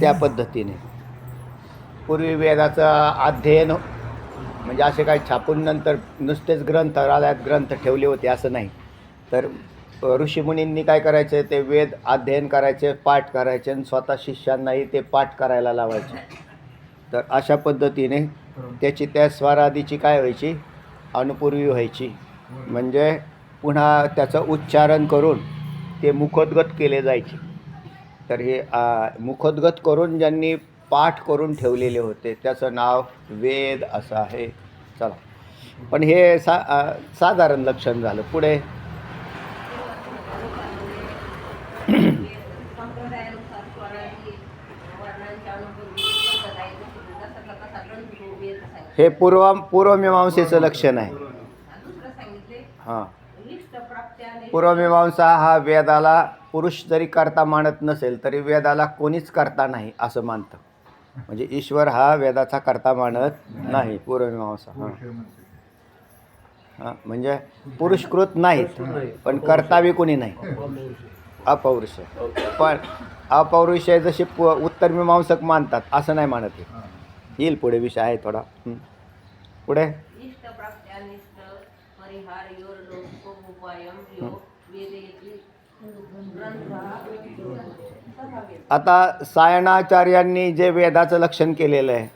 त्या पद्धतीने. पूर्वी वेदाचं अध्ययन म्हणजे असे काही छापून नंतर नुसतेच ग्रंथालयात ग्रंथ ठेवले होते असं नाही. तर ऋषीमुनींनी काय करायचे ते वेद अध्ययन करायचे पाठ करायचे आणि स्वतः शिष्यांनाही ते पाठ करायला लावायचे. तर अशा पद्धतीने त्याची त्या स्वराधीची काय व्हायची? अनुपूर्वी व्हायची. म्हणजे पुन्हा त्याचं उच्चारण करून ते मुखोद्गत केले जायचे. तर हे मुखोद्गत करून ज्यांनी पाठ करून ठेवलेले होते त्याचं नाव वेद असं आहे. चला. पण हे सा साधारण लक्षण झालं. पुढे. हे पूर्व पूर्वमीमांसेचं लक्षण आहे. हां. पूर्वमीमांसा हा वेदाला पुरुष जरी करता मानत नसेल तरी वेदाला कोणीच करता नाही असं मानतं. म्हणजे ईश्वर हा वेदाचा करता मानत नाही. पूर्वमीमांसा हां. हां म्हणजे पुरुषकृत नाहीत पण करतावी कोणी नाही. अपौरुष. पण अपौरुष जशी पु उत्तर मीमांसक मानतात असं नाही मानत हे. येईल पुढे विषय आहे थोडा. पुढे? आता सायणाचार्यांनी जे वेदाचं लक्षण केलेलं आहे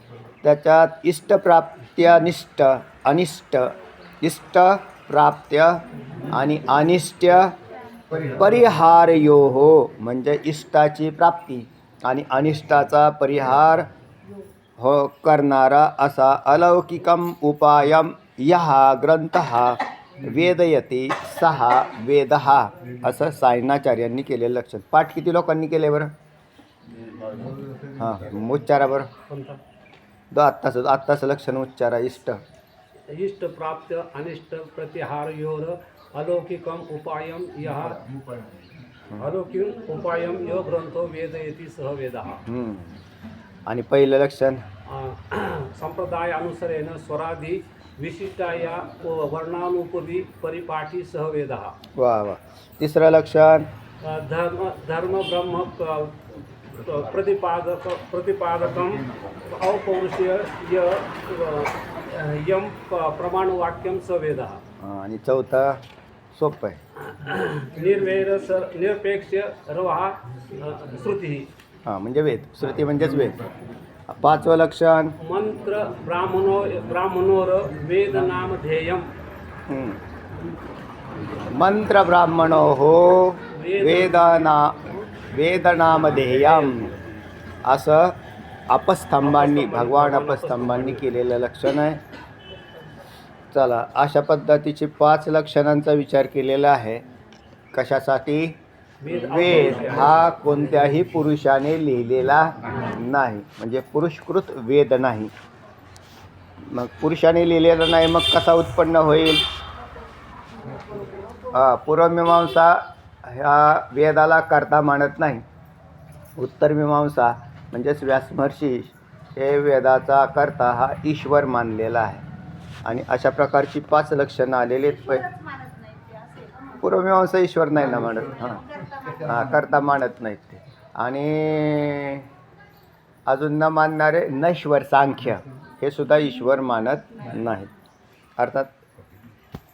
त्याच्यात इष्टप्राप्त्यनिष्ट अनिष्ट इष्ट प्राप्त्य आणि अनिष्ट परिहारयो हो म्हणजे इष्टाची प्राप्ती आणि अनिष्टाचा परिहार हो करणारा असा अलौकिकम उपायम यहा ग्रंथ वेदयती सहा वेद असं सायणाचार्यांनी केलेलं लक्षण. पाठ किती लोकांनी केले बरं? हां उच्चारा बरं. दो आत्ताचं आत्ताचं लक्षण उच्चारा इष्ट. इष्ट प्राप्त अनिष्ट प्रतिहारयोर अलौकिकम उपायम यः। अलौकिक उपायम यो ग्रंथो वेदयती सह वेदः. आणि पहिलं लक्षण? संप्रदायानुसारेण स्वरादि विशिष्टाया वर्णानुपूर्वी परिपाठी सह वेदः वा. वा तिसरं लक्षण धर्म धर्म ब्रह्म प्रतिपादक प्रतिपादकम अपौरुषीय य- यम प्रमाणवाक्यम स वेदः हां, आणि चौथं सोपं आहे. निर्वैर सर निरपेक्ष रवा श्रुती। हां म्हणजे वेद. श्रुती म्हणजेच वेद. पाचवं लक्षण. मंत्र ब्राह्मणो ब्राह्मणोर वेद नाम ध्येयम हम्म. मंत्र ब्राह्मणो हो वेदना वेदनामधेयम. असं अपस्तंभांनी. भगवान अपस्तंभांनी केलेलं लक्षण आहे. चला अशा पद्धतीची पाच लक्षणांचा विचार केलेला आहे. कशासाठी? वेद हा कोणत्याही पुरुषाने लिहिलेला नाही. म्हणजे पुरुषकृत वेद नाही. मग पुरुषाने लिहिलेला नाही मग कसा उत्पन्न होईल? पूर्वमीमांसा ह्या वेदाला करता मानत नाही. उत्तरमीमांसा म्हणजेच व्यासमहर्षी हे वेदाचा करता हा ईश्वर मानलेला आहे. आणि अशा प्रकारची पाच लक्षणं आलेली आहेत. पूर्वमीमांसा ईश्वर नाही ना मानत हां. हां करता मानत नाहीत ते. आणि अजून न मानणारे नश्वर सांख्य हे सुद्धा ईश्वर मानत नाहीत. अर्थात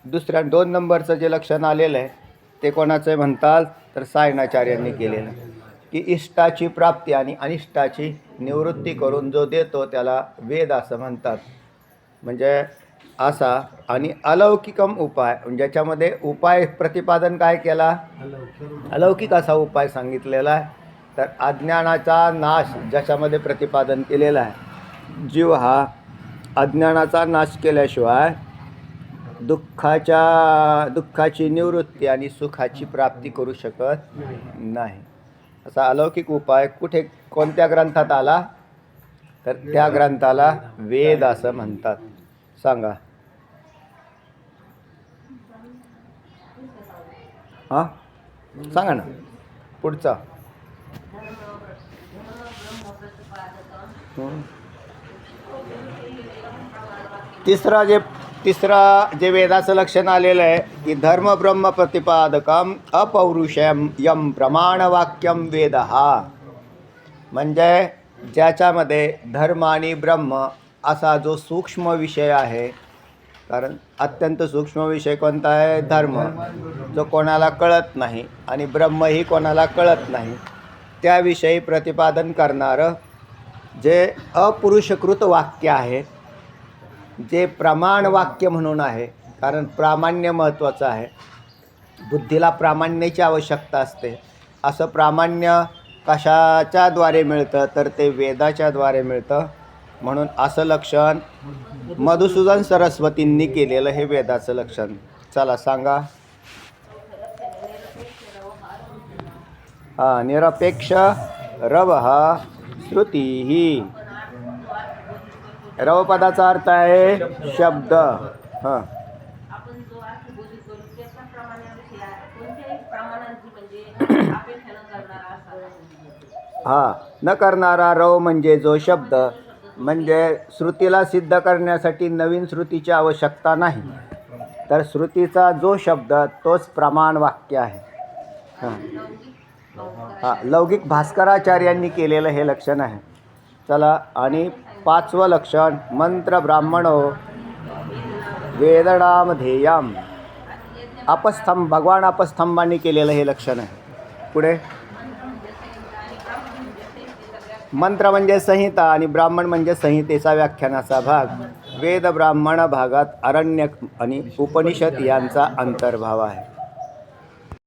दुसऱ्या दोन नंबरचं जे लक्षण आलेलं आहे ते कोणाचं म्हणताल? तर सायणाचार्यांनी केलेलं की इष्टाची प्राप्ती आणि अनिष्टाची निवृत्ती करून जो देतो त्याला वेद असं म्हणतात. म्हणजे असा आणि अलौकिकम उपाय ज्याच्यामध्ये उपाय प्रतिपादन काय केला? अलौकिक असा उपाय सांगितलेला आहे. तर अज्ञानाचा नाश ज्याच्यामध्ये प्रतिपादन केलेला आहे. जीव हा अज्ञानाचा नाश केल्याशिवाय दुःखाच्या दुःखाची निवृत्ती आणि सुखाची प्राप्ती करू शकत नाही. असा अलौकिक उपाय कुठे कोणत्या ग्रंथात आला? तर त्या ग्रंथाला वेद असं म्हणतात. सांगा. हां? सांगा ना. पुढचा. तिसरा जे तिसरा जे वेदाचं लक्षण आलेलं आहे की धर्म ब्रह्म प्रतिपादकम अपौरुषम यम प्रमाणवाक्यम वेद. हा म्हणजे ज्याच्यामध्ये धर्म आणि ब्रह्म असा जो सूक्ष्म विषय आहे कारण अत्यंत सूक्ष्म विषय कोणता आहे? धर्म. जो कोणाला कळत नाही आणि ब्रह्मही कोणाला कळत नाही त्याविषयी प्रतिपादन करणारं जे अपुरुषकृत वाक्य आहे जे प्रमाण वाक्य म्हणून आहे कारण प्रामाण्य महत्त्वाचं आहे. बुद्धीला प्रामाण्याची आवश्यकता असते. असं प्रामाण्य कशाच्याद्वारे मिळतं? तर ते वेदाच्याद्वारे मिळतं. म्हणून असं लक्षण मधुसूदन सरस्वतींनी केलेलं हे वेदाचं लक्षण. चला सांगा. हा निरपेक्ष रव हा श्रुती ही. रव पदाचा अर्थ आहे शब्द. हां. हां हा न करणारा रव म्हणजे जो शब्द. म्हणजे श्रुतीला सिद्ध करण्यासाठी नवीन श्रुतीची आवश्यकता नाही. तर श्रुतीचा जो शब्द तोच प्रमाण वाक्य आहे. हां. लौकिक भास्कराचार्यांनी केलेलं हे लक्षण आहे. चला आणि पाचवं लक्षण मंत्र ब्राह्मणो वेदनाम ध्येयाम. अपस्तंभ भगवान अपस्तंभांनी केलेलं हे लक्षण आहे. पुढे. मंत्र म्हणजे संहिता आणि ब्राह्मण म्हणजे संहितेचा व्याख्यानाचा भाग. वेद ब्राह्मण भागात अरण्यक आणि उपनिषद यांचा अंतर्भाव आहे.